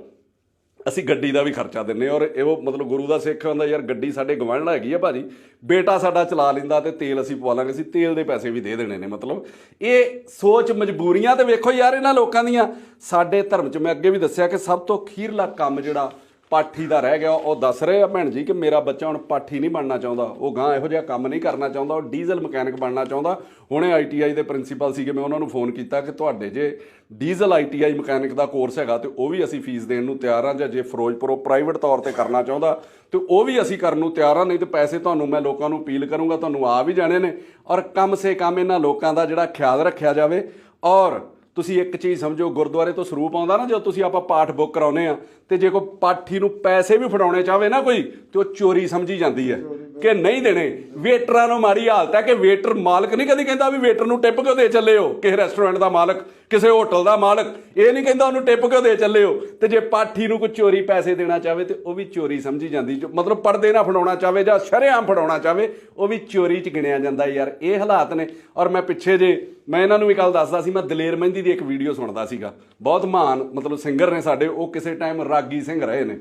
ਅਸੀਂ ਗੱਡੀ ਦਾ ਵੀ ਖਰਚਾ ਦਿੰਨੇ ਔਰ ਇਹੋ ਮਤਲਬ ਗੁਰੂ ਦਾ ਸਿੱਖ ਹੁੰਦਾ ਯਾਰ ਗੱਡੀ ਸਾਡੇ ਗਵੰਡ ਹੈਗੀ ਆ ਭਾਜੀ, ਬੇਟਾ ਸਾਡਾ ਚਲਾ ਲੈਂਦਾ ਤੇ ਤੇਲ ਅਸੀਂ ਪਵਾ ਲਾਂਗੇ, ਅਸੀਂ ਤੇਲ ਦੇ ਪੈਸੇ ਵੀ ਦੇ ਦੇਣੇ ਨੇ ਮਤਲਬ। ਇਹ ਸੋਚ ਮਜਬੂਰੀਆਂ ਤੇ ਵੇਖੋ ਯਾਰ ਇਹਨਾਂ ਲੋਕਾਂ ਦੀਆਂ। ਸਾਡੇ ਧਰਮ 'ਚ ਮੈਂ ਅੱਗੇ ਵੀ ਦੱਸਿਆ ਕਿ ਸਭ ਤੋਂ ਖੀਰਲਾ ਕੰਮ ਜਿਹੜਾ ਪਾਠੀ ਦਾ ਰਹਿ ਗਿਆ, ਉਹ ਦੱਸ ਰਹੇ ਆ ਭੈਣ ਜੀ ਕਿ ਮੇਰਾ ਬੱਚਾ ਹੁਣ ਪਾਠੀ ਨਹੀਂ ਬਣਨਾ ਚਾਹੁੰਦਾ। ਉਹ ਗਾਂ ਇਹੋ ਜਿਹਾ ਕੰਮ ਨਹੀਂ ਕਰਨਾ ਚਾਹੁੰਦਾ, ਉਹ ਡੀਜ਼ਲ ਮਕੈਨਿਕ ਬਣਨਾ ਚਾਹੁੰਦਾ। ਹੁਣੇ ਆਈਟੀਆਈ ਦੇ ਪ੍ਰਿੰਸੀਪਲ ਸੀਗੇ, ਮੈਂ ਉਹਨਾਂ ਨੂੰ ਫੋਨ ਕੀਤਾ ਕਿ ਤੁਹਾਡੇ ਜੇ ਡੀਜ਼ਲ ਆਈਟੀਆਈ ਮਕੈਨਿਕ ਦਾ ਕੋਰਸ ਹੈਗਾ ਤੇ ਉਹ ਵੀ ਅਸੀਂ ਫੀਸ ਦੇਣ ਨੂੰ ਤਿਆਰ ਹਾਂ ਜਾਂ ਜੇ ਫਿਰੋਜ਼ਪੁਰੋਂ ਪ੍ਰਾਈਵੇਟ ਤੌਰ ਤੇ ਕਰਨਾ ਚਾਹੁੰਦਾ, ਤੇ ਉਹ ਵੀ ਅਸੀਂ ਕਰਨ ਨੂੰ ਤਿਆਰ ਹਾਂ ਨਹੀਂ ਤੇ ਪੈਸੇ ਤੁਹਾਨੂੰ ਮੈਂ ਲੋਕਾਂ ਨੂੰ ਅਪੀਲ ਕਰੂੰਗਾ, ਤੁਹਾਨੂੰ ਆ ਵੀ ਜਾਣੇ ਨੇ। ਔਰ ਕਮ ਸੇ ਕਮ ਇਹਨਾਂ ਲੋਕਾਂ ਦਾ ਜਿਹੜਾ ਖਿਆਲ ਰੱਖਿਆ ਜਾਵੇ, ਔਰ ਤੁਸੀਂ ਇੱਕ ਚੀਜ਼ ਸਮਝੋ, ਗੁਰਦੁਆਰੇ ਤੋਂ ਸਰੂਪ ਆਉਂਦਾ ਨਾ, ਜਦੋਂ ਤੁਸੀਂ ਆਪਾਂ ਪਾਠ ਬੁੱਕ ਕਰਾਉਨੇ ਆ ਤੇ ਜੇ ਕੋਈ ਪਾਠੀ ਨੂੰ ਪੈਸੇ ਵੀ ਫੜਾਉਣੇ ਚਾਹਵੇ ਨਾ ਕੋਈ, ਤੇ ਉਹ ਚੋਰੀ ਸਮਝੀ ਜਾਂਦੀ ਹੈ। ਕਿ ਨਹੀਂ ਦੇਣੇ। ਵੇਟਰਾਂ ਨੂੰ ਮਾੜੀ ਹਾਲਤ ਹੈ ਕਿ ਵੇਟਰ ਮਾਲਕ ਨਹੀਂ ਕਦੀ ਕਹਿੰਦਾ ਵੀ ਵੇਟਰ ਨੂੰ ਟਿਪ ਕਿਉਂ ਦੇ ਚੱਲੇ ਹੋ? ਕਿਸੇ ਰੈਸਟੋਰੈਂਟ ਦਾ ਮਾਲਕ, ਕਿਸੇ ਹੋਟਲ ਦਾ ਮਾਲਕ, ਇਹ ਨਹੀਂ ਕਹਿੰਦਾ ਉਹਨੂੰ ਟਿਪ ਕਿਉਂ ਦੇ ਚੱਲੇ ਹੋ? ਤੇ ਜੇ ਪਾਠੀ ਨੂੰ ਕੋਈ ਚੋਰੀ ਪੈਸੇ ਦੇਣਾ ਚਾਹਵੇ, ਤੇ ਉਹ ਵੀ ਚੋਰੀ ਸਮਝੀ ਜਾਂਦੀ। ਮਤਲਬ ਪਰਦੇ ਨਾਲ ਫੜਾਉਣਾ ਚਾਹਵੇ ਜਾਂ ਸ਼ਰੇਆਮ ਫੜਾਉਣਾ ਚਾਹਵੇ, ਉਹ ਵੀ ਚੋਰੀ ਚ ਗਿਣਿਆ ਜਾਂਦਾ ਯਾਰ। ਇਹ ਹਾਲਾਤ ਨੇ। ਔਰ ਮੈਂ ਪਿੱਛੇ ਜੇ ਮੈਂ ਇਹਨਾਂ ਨੂੰ ਵੀ ਕੱਲ ਦੱਸਦਾ ਸੀ, ਮੈਂ ਦਲੇਰ ਮਹਿੰਦੀ ਦੀ ਇੱਕ ਵੀਡੀਓ ਸੁਣਦਾ ਸੀਗਾ। ਬਹੁਤ ਮਹਾਨ, ਮਤਲਬ ਸਿੰਗਰ ਨੇ ਸਾਡੇ, ਉਹ ਕਿਸੇ ਟਾਈਮ ਰਾਗੀ ਸਿੰਘ ਰਹੇ ਨੇ।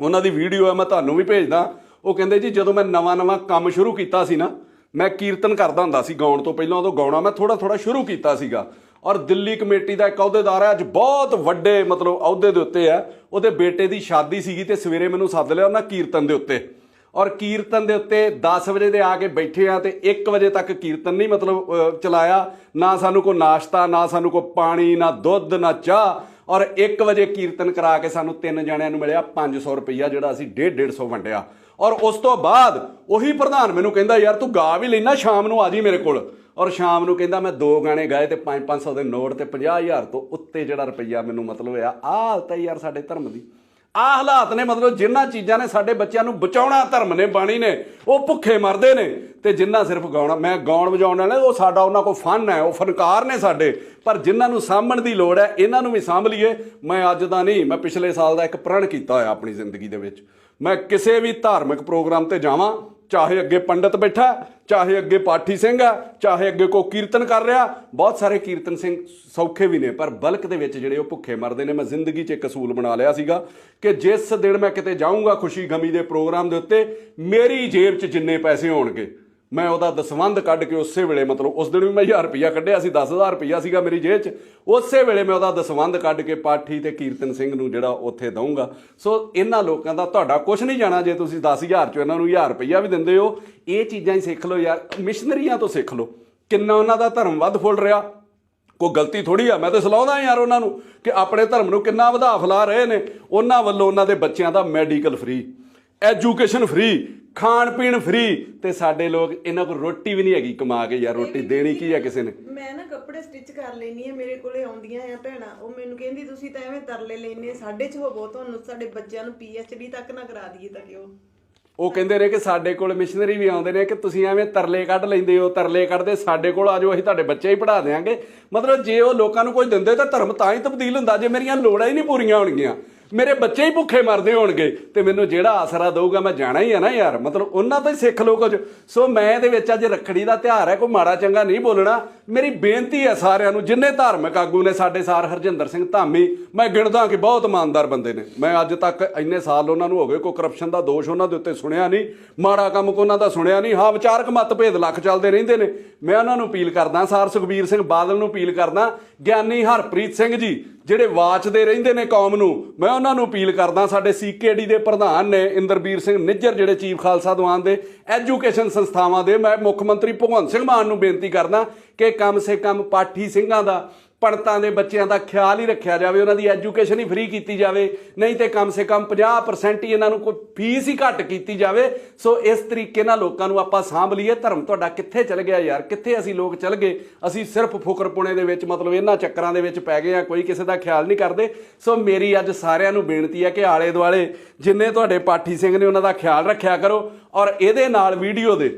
ਉਹਨਾਂ ਦੀ ਵੀਡੀਓ ਹੈ, ਮੈਂ ਤੁਹਾਨੂੰ ਵੀ ਭੇਜਦਾ। ਉਹ ਕਹਿੰਦੇ ਜੀ, ਜਦੋਂ ਮੈਂ ਨਵਾਂ-ਨਵਾਂ ਕੰਮ ਸ਼ੁਰੂ ਕੀਤਾ ਸੀ ਨਾ, ਮੈਂ ਕੀਰਤਨ ਕਰਦਾ ਹੁੰਦਾ ਸੀ ਗਾਉਣ ਤੋਂ ਪਹਿਲਾਂ ਉਦੋਂ ਗਾਉਣਾ, ਮੈਂ ਥੋੜਾ ਥੋੜਾ ਸ਼ੁਰੂ ਕੀਤਾ ਸੀਗਾ। ਔਰ ਦਿੱਲੀ ਕਮੇਟੀ ਦਾ ਇੱਕ ਅਹੁਦੇਦਾਰ ਹੈ, ਅੱਜ ਬਹੁਤ ਵੱਡੇ, ਮਤਲਬ ਅਹੁਦੇ ਦੇ ਉੱਤੇ ਹੈ। ਉਹਦੇ ਬੇਟੇ ਦੀ ਸ਼ਾਦੀ ਸੀਗੀ ਤੇ ਸਵੇਰੇ ਮੈਨੂੰ ਸੱਦ ਲਿਆ ਉਹਨਾਂ ਕੀਰਤਨ ਦੇ ਉੱਤੇ। ਔਰ ਕੀਰਤਨ ਦੇ ਉੱਤੇ 10 ਵਜੇ ਦੇ ਆ ਕੇ ਬੈਠੇ ਆ ਤੇ 1 ਵਜੇ ਤੱਕ ਕੀਰਤਨ ਨਹੀਂ ਮਤਲਬ ਚਲਾਇਆ। ਨਾ ਸਾਨੂੰ ਕੋਈ ਨਾਸ਼ਤਾ, ਨਾ ਸਾਨੂੰ ਕੋਈ ਪਾਣੀ, ਨਾ ਦੁੱਧ, ਨਾ ਚਾਹ। ਔਰ 1 ਵਜੇ ਕੀਰਤਨ ਕਰਾ ਕੇ ਸਾਨੂੰ ਤਿੰਨ ਜਣਿਆਂ ਨੂੰ ਮਿਲਿਆ 500 ਰੁਪਈਆ, ਜਿਹੜਾ ਅਸੀਂ 1.5 150 ਵੰਡਿਆ। ਔਰ ਉਸ ਤੋਂ ਬਾਅਦ ਉਹੀ ਪ੍ਰਧਾਨ ਮੈਨੂੰ ਕਹਿੰਦਾ, ਯਾਰ ਤੂੰ ਗਾ ਵੀ ਲੈਣਾ ਸ਼ਾਮ ਨੂੰ ਆ ਜੀ ਮੇਰੇ ਕੋਲ। ਔਰ ਸ਼ਾਮ ਨੂੰ ਕਹਿੰਦਾ, ਮੈਂ ਦੋ ਗਾਣੇ ਗਾਏ ਤੇ 5-500 ਦੇ ਨੋਟ ਤੇ 50000 ਤੋਂ ਉੱਤੇ ਜਿਹੜਾ ਰੁਪਈਆ ਮੈਨੂੰ ਮਤਲਬ ਹੋਇਆ। ਆਹ ਹਾਲਤ ਹੈ ਯਾਰ ਸਾਡੇ ਧਰਮ ਦੀ। ਆਹ ਹਾਲਾਤ ਨੇ ਮਤਲਬ ਜਿਨ੍ਹਾਂ ਚੀਜ਼ਾਂ ਨੇ ਸਾਡੇ ਬੱਚਿਆਂ ਨੂੰ ਬਚਾਉਣਾ, ਧਰਮ ਨੇ, ਬਾਣੀ ਨੇ, ਉਹ ਭੁੱਖੇ ਮਰਦੇ ਨੇ ਤੇ ਜਿੰਨਾ ਸਿਰਫ ਗਾਉਣਾ, ਮੈਂ ਗਾਉਣ ਵਜਾਉਣ ਵਾਲੇ ਉਹ ਸਾਡਾ ਉਹਨਾਂ ਕੋਲ ਫਨ ਹੈ, ਉਹ ਫਨਕਾਰ ਨੇ ਸਾਡੇ। ਪਰ ਜਿਨ੍ਹਾਂ ਨੂੰ ਸਾਂਭਣ ਦੀ ਲੋੜ ਹੈ, ਇਹਨਾਂ ਨੂੰ ਵੀ ਸਾਂਭ ਲਈਏ। ਮੈਂ ਅੱਜ ਦਾ ਨਹੀਂ, ਮੈਂ ਪਿਛਲੇ ਸਾਲ ਦਾ ਇੱਕ ਪ੍ਰਣ ਕੀਤਾ ਹੋਇਆ ਆਪਣੀ ਜ਼ਿੰਦਗੀ ਦੇ ਵਿੱਚ। ਮੈਂ ਕਿਸੇ ਵੀ ਧਾਰਮਿਕ ਪ੍ਰੋਗਰਾਮ ਤੇ ਜਾਵਾਂ ਚਾਹੇ ਅੱਗੇ ਪੰਡਤ ਬੈਠਾ, ਚਾਹੇ ਅੱਗੇ ਪਾਠੀ ਸਿੰਘ ਹੈ ਚਾਹੇ ਅੱਗੇ ਕੋ ਕੀਰਤਨ ਕਰ ਰਿਹਾ, ਬਹੁਤ ਸਾਰੇ ਕੀਰਤਨ ਸਿੰਘ ਸੌਖੇ ਵੀ ਨੇ, ਪਰ ਬਲਕ ਦੇ ਵਿੱਚ ਜਿਹੜੇ ਉਹ ਭੁੱਖੇ ਮਰਦੇ ਨੇ, ਮੈਂ ਜ਼ਿੰਦਗੀ 'ਚ ਇੱਕ ਅਸੂਲ ਬਣਾ ਲਿਆ ਸੀਗਾ ਕਿ ਜਿਸ ਦਿਨ ਮੈਂ ਕਿਤੇ ਜਾਊਂਗਾ ਖੁਸ਼ੀ ਗਮੀ ਦੇ ਪ੍ਰੋਗਰਾਮ ਦੇ ਉੱਤੇ, ਮੇਰੀ ਜੇਬ 'ਚ ਜਿੰਨੇ ਪੈਸੇ ਹੋਣਗੇ ਮੈਂ ਉਹਦਾ ਦਸਵੰਧ ਕੱਢ ਕੇ ਉਸੇ ਵੇਲੇ ਮਤਲਬ ਉਸ ਦਿਨ ਵੀ ਮੈਂ 1000 ਰੁਪਈਆ ਕੱਢਿਆ ਸੀ 10000 ਰੁਪਈਆ ਸੀਗਾ ਮੇਰੀ ਜੇਬ 'ਚ। ਉਸੇ ਵੇਲੇ ਮੈਂ ਉਹਦਾ ਦਸਵੰਧ ਕੱਢ ਕੇ ਪਾਠੀ ਤੇ ਕੀਰਤਨ ਸਿੰਘ ਨੂੰ ਜਿਹੜਾ ਉੱਥੇ ਦਊਂਗਾ। ਸੋ ਇਹਨਾਂ ਲੋਕਾਂ ਦਾ ਤੁਹਾਡਾ ਕੁਝ ਨਹੀਂ ਜਾਣਾ ਜੇ ਤੁਸੀਂ 10000 'ਚੋਂ ਇਹਨਾਂ ਨੂੰ 1000 ਰੁਪਈਆ ਵੀ ਦਿੰਦੇ ਹੋ। ਇਹ ਚੀਜ਼ਾਂ ਹੀ ਸਿੱਖ ਲਓ ਯਾਰ, ਮਿਸ਼ਨਰੀਆਂ ਤੋਂ ਸਿੱਖ ਲਓ। ਕਿੰਨਾ ਉਹਨਾਂ ਦਾ ਧਰਮ ਵੱਧ ਫੁੱਲ ਰਿਹਾ। ਕੋਈ ਗਲਤੀ ਥੋੜੀ ਆ, ਮੈਂ ਤਾਂ ਸਲਾਹੁੰਦਾ ਯਾਰ ਉਹਨਾਂ ਨੂੰ ਕਿ ਆਪਣੇ ਧਰਮ ਨੂੰ ਕਿੰਨਾ ਵਧਾ ਫਲਾ ਰਹੇ ਨੇ। ਉਹਨਾਂ ਵੱਲੋਂ ਉਹਨਾਂ ਦੇ ਬੱਚਿਆਂ ਦਾ ਮੈਡੀਕਲ ਫ੍ਰੀ। ਐਜੂਕੇਸ਼ਨ ਫ੍ਰੀ ਖਾਣ ਪੀਣ ਫ੍ਰੀ ਤੇ ਸਾਡੇ ਲੋਕ ਇਹਨਾਂ ਕੋਲ ਰੋਟੀ ਵੀ ਨਹੀਂ ਹੈਗੀ ਕਮਾ ਕੇ ਯਾਰ ਰੋਟੀ ਦੇਣੀ ਕੀ ਹੈ ਕਿਸੇ ਨੇ? ਮੈਂ ਨਾ ਕੱਪੜੇ ਸਟਿਚ ਕਰ ਲੈਣੀ ਆ ਮੇਰੇ ਕੋਲੇ ਆਉਂਦੀਆਂ ਆ ਭੈਣਾਂ। ਉਹ ਮੈਨੂੰ ਕਹਿੰਦੀ ਤੁਸੀਂ ਤਾਂ ਐਵੇਂ ਤਰਲੇ ਲੈਨੇ ਸਾਡੇ ਚ ਹੋਵੋ ਤੁਹਾਨੂੰ ਸਾਡੇ ਬੱਚਿਆਂ ਨੂੰ ਡੀ ਤੱਕ ਨਾ ਕਰਾ ਦਈਏ ਤਾਂ ਕਿਉਂ? ਉਹ ਕਹਿੰਦੇ ਨੇ ਕਿ ਸਾਡੇ ਕੋਲ ਮਿਸ਼ਨਰੀ ਵੀ ਆਉਂਦੇ ਨੇ ਕਿ ਤੁਸੀਂ ਐਵੇਂ ਤਰਲੇ ਕੱਢ ਲੈਂਦੇ ਹੋ ਤਰਲੇ ਕੱਢਦੇ ਸਾਡੇ ਕੋਲ ਆ ਜਾਓ ਅਸੀਂ ਤੁਹਾਡੇ ਬੱਚੇ ਹੀ ਪੜ੍ਹਾ ਦੇਾਂਗੇ ਮਤਲਬ ਜੇ ਉਹ ਲੋਕਾਂ ਨੂੰ ਕੁਝ ਦਿੰਦੇ ਤਾਂ ਧਰਮ ਤਾਂ ਹੀ ਤਬਦੀਲ ਹੁੰਦਾ ਜੇ ਮੇਰੀਆਂ ਲੋੜਾਂ ਹੀ ਨਹੀਂ ਪੂਰੀਆਂ ਹੋਣਗੀਆਂ। ਮੇਰੇ ਬੱਚੇ ਹੀ ਭੁੱਖੇ ਮਰਦੇ ਹੋਣਗੇ ਤੇ ਮੈਨੂੰ ਜਿਹੜਾ ਆਸਰਾ ਦੇਊਗਾ ਮੈਂ ਜਾਣਾ ਹੀ ਹੈ ਨਾ ਯਾਰ। ਮਤਲਬ ਉਹਨਾਂ ਤੋਂ ਹੀ ਸਿੱਖ ਲਓ ਕੁਝ। ਸੋ ਮੈਂ ਇਹਦੇ ਵਿੱਚ ਅੱਜ ਰੱਖੜੀ ਦਾ ਤਿਉਹਾਰ ਹੈ, ਕੋਈ ਮਾੜਾ ਚੰਗਾ ਨਹੀਂ ਬੋਲਣਾ। ਮੇਰੀ ਬੇਨਤੀ ਹੈ ਸਾਰਿਆਂ ਨੂੰ, ਜਿੰਨੇ ਧਾਰਮਿਕ ਆਗੂ ਨੇ ਸਾਡੇ ਸਾਰ, ਹਰਜਿੰਦਰ ਸਿੰਘ ਧਾਮੀ, ਮੈਂ ਗਿਣਦਾ ਕਿ ਬਹੁਤ ਇਮਾਨਦਾਰ ਬੰਦੇ ਨੇ। ਮੈਂ ਅੱਜ ਤੱਕ ਇੰਨੇ ਸਾਲ ਉਹਨਾਂ ਨੂੰ ਹੋ ਗਏ, ਕੋਈ ਕਰਪਸ਼ਨ ਦਾ ਦੋਸ਼ ਉਹਨਾਂ ਦੇ ਉੱਤੇ ਸੁਣਿਆ ਨਹੀਂ, ਮਾੜਾ ਕੰਮ ਕੋ ਉਹਨਾਂ ਦਾ ਸੁਣਿਆ ਨਹੀਂ। ਹਾਂ, ਵਿਚਾਰਕ ਮਤਭੇਦ ਲੱਖ ਚੱਲਦੇ ਰਹਿੰਦੇ ਨੇ। ਮੈਂ ਉਹਨਾਂ ਨੂੰ ਅਪੀਲ ਕਰਦਾ, ਸਾਰ ਸੁਖਬੀਰ ਸਿੰਘ ਬਾਦਲ ਨੂੰ ਅਪੀਲ ਕਰਦਾ, ਗਿਆਨੀ ਹਰਪ੍ਰੀਤ ਸਿੰਘ ਜੀ ਜਿਹੜੇ ਵਾਚਦੇ ਰਹਿੰਦੇ ਨੇ ਕੌਮ ਨੂੰ, ਮੈਂ ਉਹਨਾਂ ਨੂੰ ਅਪੀਲ ਕਰਦਾ, ਸਾਡੇ ਸੀਕੇਡੀ ਦੇ ਪ੍ਰਧਾਨ ਨੇ ਇੰਦਰਬੀਰ ਸਿੰਘ ਨਿੱਜਰ, ਜਿਹੜੇ ਚੀਫ ਖਾਲਸਾ ਦੀਵਾਨ ਦੇ ਐਜੂਕੇਸ਼ਨ ਸੰਸਥਾਵਾਂ ਦੇ, ਮੈਂ ਮੁੱਖ ਮੰਤਰੀ ਭਗਵੰਤ ਸਿੰਘ ਮਾਨ ਨੂੰ ਬੇਨਤੀ ਕਰਦਾ ਕਿ ਕਮ ਸੇ ਕਮ ਪਾਠੀ ਸਿੰਘਾਂ ਦਾ ਪੜਤਾਂ ਦੇ ਬੱਚਿਆਂ ਦਾ ਖਿਆਲ ਹੀ ਰੱਖਿਆ ਜਾਵੇ, ਉਹਨਾਂ ਦੀ ਐਜੂਕੇਸ਼ਨ ਹੀ ਫ੍ਰੀ ਕੀਤੀ ਜਾਵੇ, ਨਹੀਂ ਤੇ ਕਮ ਸੇ ਕਮ 50% ਹੀ ਇਹਨਾਂ ਨੂੰ ਕੋਈ ਫੀਸ ਹੀ ਘੱਟ ਕੀਤੀ ਜਾਵੇ। ਸੋ ਇਸ ਤਰੀਕੇ ਨਾਲ ਲੋਕਾਂ ਨੂੰ ਆਪਾਂ ਸਾਂਭ ਲਈਏ। ਧਰਮ ਤੁਹਾਡਾ ਕਿੱਥੇ ਚਲ ਗਿਆ ਯਾਰ? ਕਿੱਥੇ ਅਸੀਂ ਲੋਕ ਚਲ ਗਏ? ਅਸੀਂ ਸਿਰਫ ਫੁਕਰਪੁਣੇ ਦੇ ਵਿੱਚ ਮਤਲਬ ਇਹਨਾਂ ਚੱਕਰਾਂ ਦੇ ਵਿੱਚ ਪੈ ਗਏ ਆ ਕੋਈ ਕਿਸੇ ਦਾ ਖਿਆਲ ਨਹੀਂ ਕਰਦੇ। ਸੋ ਮੇਰੀ ਅੱਜ ਸਾਰਿਆਂ ਨੂੰ ਬੇਨਤੀ ਹੈ ਕਿ ਆਲੇ ਦੁਆਲੇ ਜਿੰਨੇ ਤੁਹਾਡੇ ਪਾਠੀ ਸਿੰਘ ਨੇ ਉਹਨਾਂ ਦਾ ਖਿਆਲ ਰੱਖਿਆ ਕਰੋ ਔਰ ਇਹਦੇ ਨਾਲ ਵੀਡੀਓ ਦੇ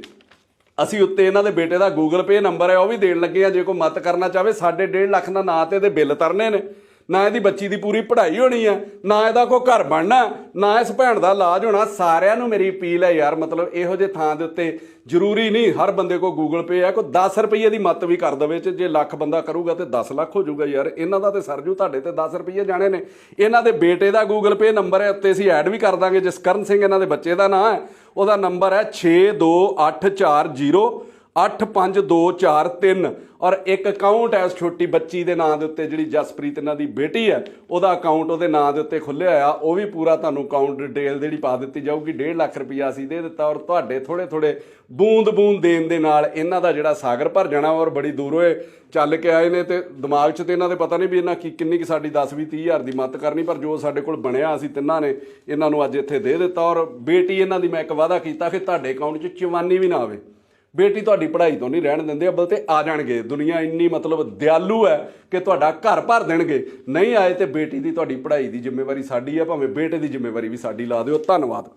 ਅਸੀਂ ਉੱਤੇ ਇਹਨਾਂ ਦੇ ਬੇਟੇ ਦਾ Google Pay ਨੰਬਰ ਹੈ, ਉਹ ਵੀ ਦੇਣ ਲੱਗੇ ਆ। ਜੇ ਕੋਈ ਮਤ ਕਰਨਾ ਚਾਹਵੇ, ਸਾਡੇ 1.5 ਲੱਖ ਦਾ ਨਾਂ ਤੇ ਇਹਦੇ ਬਿੱਲ ਤਰਨੇ ਨੇ। ਨਾ ਇਹਦੀ ਬੱਚੀ ਦੀ ਪੂਰੀ ਪੜ੍ਹਾਈ ਹੋਣੀ ਹੈ ਨਾ ਇਹਦਾ ਕੋਈ ਘਰ ਬਣਨਾ, ਨਾ ਇਸ ਭੈਣ ਦਾ ਇਲਾਜ ਹੋਣਾ, ਸਾਰਿਆਂ ਨੂੰ ਮੇਰੀ ਅਪੀਲ ਹੈ ਯਾਰ, ਮਤਲਬ ਇਹੋ ਜਿਹੇ ਥਾਂ ਦੇ ਉੱਤੇ ਜ਼ਰੂਰੀ ਨਹੀਂ, ਹਰ ਬੰਦੇ ਕੋ ਗੂਗਲ ਪੇ ਹੈ ਕੋਈ 10 ਰੁਪਏ ਦੀ ਮੱਤ ਵੀ ਕਰ ਦਵੇ ਤੇ ਜੇ ਲੱਖ ਬੰਦਾ ਕਰੂਗਾ ਤੇ 10 ਲੱਖ ਹੋ ਜਾਊਗਾ ਯਾਰ, ਇਹਨਾਂ ਦਾ ਤੇ ਸਰਜੂ ਤੁਹਾਡੇ ਤੇ 10 ਰੁਪਏ ਜਾਣੇ ਨੇ, ਇਹਨਾਂ ਦੇ ਬੇਟੇ ਦਾ ਗੂਗਲ ਪੇ ਨੰਬਰ ਹੈ, ਉੱਤੇ ਅਸੀਂ ਐਡ ਵੀ ਕਰ ਦਾਂਗੇ, ਜਸਕਰਨ ਸਿੰਘ ਇਹਨਾਂ ਦੇ ਬੱਚੇ ਦਾ ਨਾਂ ਹੈ, ਉਹਦਾ ਨੰਬਰ ਹੈ 62840 85243 ਔਰ ਇੱਕ ਅਕਾਊਂਟ ਹੈ ਉਸ ਛੋਟੀ ਬੱਚੀ ਦੇ ਨਾਂ ਦੇ ਉੱਤੇ, ਜਿਹੜੀ ਜਸਪ੍ਰੀਤ ਇਹਨਾਂ ਦੀ ਬੇਟੀ ਹੈ, ਉਹਦਾ ਅਕਾਊਂਟ ਉਹਦੇ ਨਾਂ ਦੇ ਉੱਤੇ ਖੁੱਲਿਆ ਆ ਉਹ ਵੀ ਪੂਰਾ ਤੁਹਾਨੂੰ ਅਕਾਊਂਟ ਡਿਟੇਲ ਜਿਹੜੀ ਪਾ ਦਿੱਤੀ ਜਾਊਗੀ 1.5 ਲੱਖ ਰੁਪਈਆ ਅਸੀਂ ਦੇ ਦਿੱਤਾ ਔਰ ਤੁਹਾਡੇ ਥੋੜੇ ਥੋੜੇ ਬੂੰਦ ਬੂੰਦ ਦੇਣ ਦੇ ਨਾਲ ਇਹਨਾਂ ਦਾ ਜਿਹੜਾ ਸਾਗਰ ਭਰ ਜਾਣਾ ਔਰ ਬੜੀ ਦੂਰੋਂ ਇਹ ਚੱਲ ਕੇ ਆਏ ਨੇ ਤੇ ਦਿਮਾਗ 'ਚ ਤੇ ਇਹਨਾਂ ਦੇ ਪਤਾ ਨਹੀਂ ਵੀ ਇਹਨਾਂ ਕੀ, ਕਿੰਨੀ ਕਿ ਸਾਡੀ 10 20 30 ਹਜ਼ਾਰ ਦੀ ਮਦਦ ਕਰਨੀ, ਪਰ ਜੋ ਸਾਡੇ ਕੋਲ ਬਣਿਆ ਅਸੀਂ ਤਿੰਨਾਂ ਨੇ ਇਹਨਾਂ ਨੂੰ ਅੱਜ ਇੱਥੇ ਦੇ ਦਿੱਤਾ ਔਰ ਬੇਟੀ ਇਹਨਾਂ ਦੀ ਮੈਂ ਇੱਕ ਵਾਅਦਾ ਕੀਤਾ ਕਿ ਤੁਹਾਡੇ ਅਕਾਊਂਟ 'ਚ ਚਵਾਨੀ ਵੀ ਨਾ ਆਵੇ। ਬੇਟੀ ਤੁਹਾਡੀ ਪੜ੍ਹਾਈ ਤੋਂ ਨਹੀਂ ਰਹਿਣ ਦਿੰਦੇ, ਅੱਬਲ ਤੇ ਆ ਜਾਣਗੇ। ਦੁਨੀਆ ਇੰਨੀ ਮਤਲਬ ਦਿਆਲੂ ਹੈ ਕਿ ਤੁਹਾਡਾ ਘਰ ਭਰ ਦੇਣਗੇ। ਨਹੀਂ ਆਏ ਤੇ ਬੇਟੀ ਦੀ ਤੁਹਾਡੀ ਪੜ੍ਹਾਈ ਦੀ ਜ਼ਿੰਮੇਵਾਰੀ ਸਾਡੀ ਹੈ ਭਾਵੇਂ ਬੇਟੇ ਦੀ ਜ਼ਿੰਮੇਵਾਰੀ ਵੀ ਸਾਡੀ ਲਾ ਦਿਓ। ਧੰਨਵਾਦ।